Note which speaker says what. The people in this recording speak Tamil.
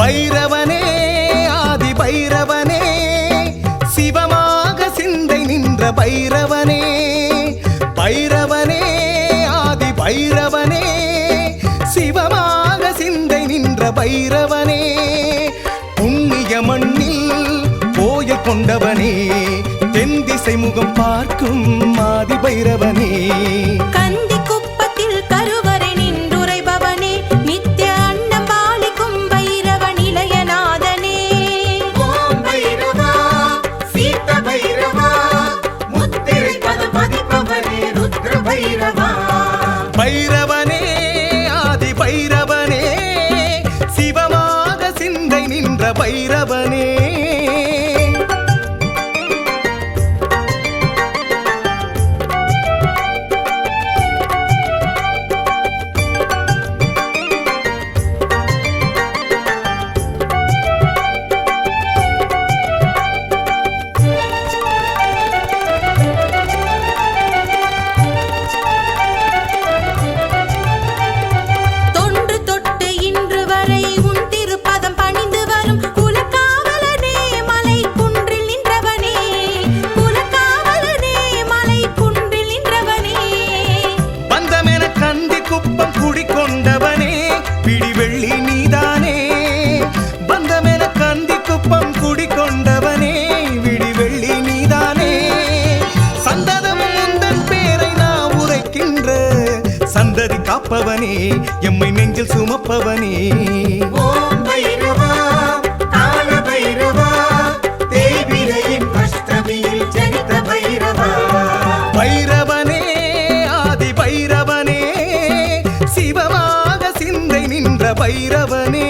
Speaker 1: பைரவனே ஆதி பைரவனே சிவமாக சிந்தை நின்ற பைரவனே பைரவனே ஆதி பைரவனே சிவமாக சிந்தை நின்ற பைரவனே புண்ணிய மண்ணில் கோயில் கொண்டவனே தென் திசை முகம் பார்க்கும் ஆதி பைரவனே. பைரவனே ஆதி பைரவனே சிவமாக சிந்தை நின்ற பைரவனே. சந்ததி காப்பவனே எம்மை நெஞ்சில் சுமப்பவனே. பைரவனே ஆதி பைரவனே சிவமாக சிந்தை நின்ற பைரவனே.